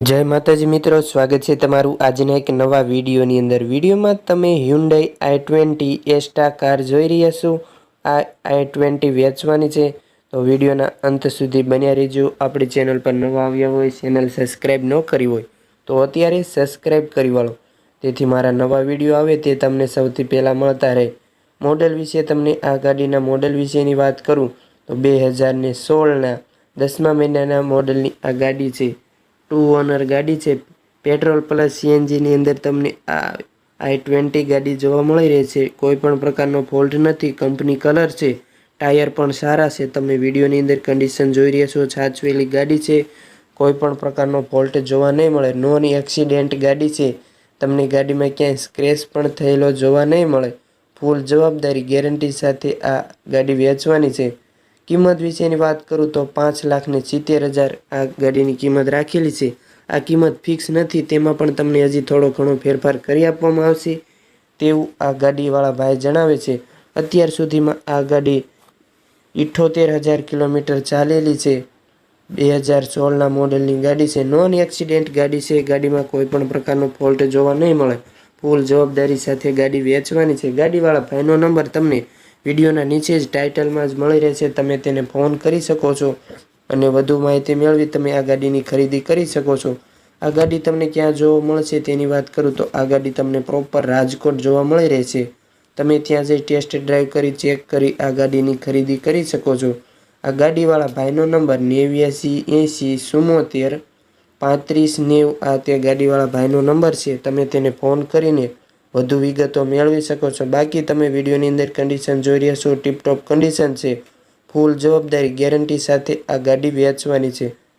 જય માતાજી મિત્રો, સ્વાગત છે તમારું આજના એક નવા વિડીયોની અંદર. વિડીયોમાં તમે Hyundai I twenty Asta car જોઈ રહ્યા છો. આ આઈ ટ્વેન્ટી વેચવાની છે. તો વિડીયોના અંત સુધી બન્યા રહેજો. આપણી ચેનલ પર નવા આવ્યા હોય, ચેનલ સબસ્ક્રાઈબ ન કરી હોય, તો અત્યારે સબસ્ક્રાઈબ કરી વાળો. તેથી મારા નવા વીડિયો આવે તે તમને સૌથી પહેલાં મળતા રહે. મોડલ વિશે તમને આ ગાડીના મોડલ વિશેની વાત કરું. તો બે હજારને સોળના દસમા મહિનાના મોડલની આ ગાડી છે. ટુ ઓનર ગાડી છે. પેટ્રોલ પ્લસ સીએનજીની અંદર તમને આ આઈ ટ્વેન્ટી ગાડી જોવા મળી રહી છે. કોઈ પણ પ્રકારનો ફોલ્ટ નથી. કંપની કલર છે. ટાયર પણ સારા છે. તમે વિડીયોની અંદર કન્ડિશન જોઈ રહ્યા છો. છાછવેલી ગાડી છે. કોઈ પણ પ્રકારનો ફોલ્ટ જોવા નહીં મળે. નોન એક્સિડેન્ટ ગાડી છે. તમને ગાડીમાં ક્યાંય સ્ક્રેચ પણ થયેલો જોવા નહીં મળે. ફૂલ જવાબદારી ગેરંટી સાથે આ ગાડી વેચવાની છે. કિંમત વિશેની વાત કરું તો પાંચ લાખને સિત્તેર હજાર આ ગાડીની કિંમત રાખેલી છે. આ કિંમત ફિક્સ નથી, તેમાં પણ તમને હજી થોડો ઘણો ફેરફાર કરી આપવામાં આવશે. તેવું આ ગાડીવાળા ભાઈ જણાવે છે. અત્યાર સુધીમાં આ ગાડી ઇઠ્ઠોતેર હજાર કિલોમીટર ચાલેલી છે. બે હજાર સોળના મોડેલની ગાડી છે. નોન એક્સિડેન્ટ ગાડી છે. ગાડીમાં કોઈ પણ પ્રકારનો ફોલ્ટ જોવા નહીં મળે. ફૂલ જવાબદારી સાથે ગાડી વેચવાની છે. ગાડીવાળા ભાઈનો નંબર તમને વિડીયોના નીચે જ ટાઇટલમાં જ મળી રહેશે. તમે તેને ફોન કરી શકો છો અને વધુ માહિતી મેળવી તમે આ ગાડીની ખરીદી કરી શકો છો. આ ગાડી તમને ક્યાં જોવા મળશે તેની વાત કરું તો આ ગાડી તમને પ્રોપર રાજકોટ જોવા મળી રહેશે. તમે ત્યાં જઈ ટેસ્ટ ડ્રાઈવ કરી, ચેક કરી, આ ગાડીની ખરીદી કરી શકો છો. આ ગાડીવાળા ભાઈનો નંબર નેવ્યાસી એંસી ચુમ્મોતેર પાંત્રીસ નેવ આ તે ગાડીવાળા ભાઈનો નંબર છે. તમે તેને ફોન કરીને વધુ વિગતો મેળવી શકો છો. બાકી તમે વિડીયોની અંદર કન્ડિશન જોઈ રહ્યા છો. ટીપટોપ કન્ડિશન છે. ફૂલ જવાબદારી ગેરંટી સાથે આ ગાડી વેચવાની છે.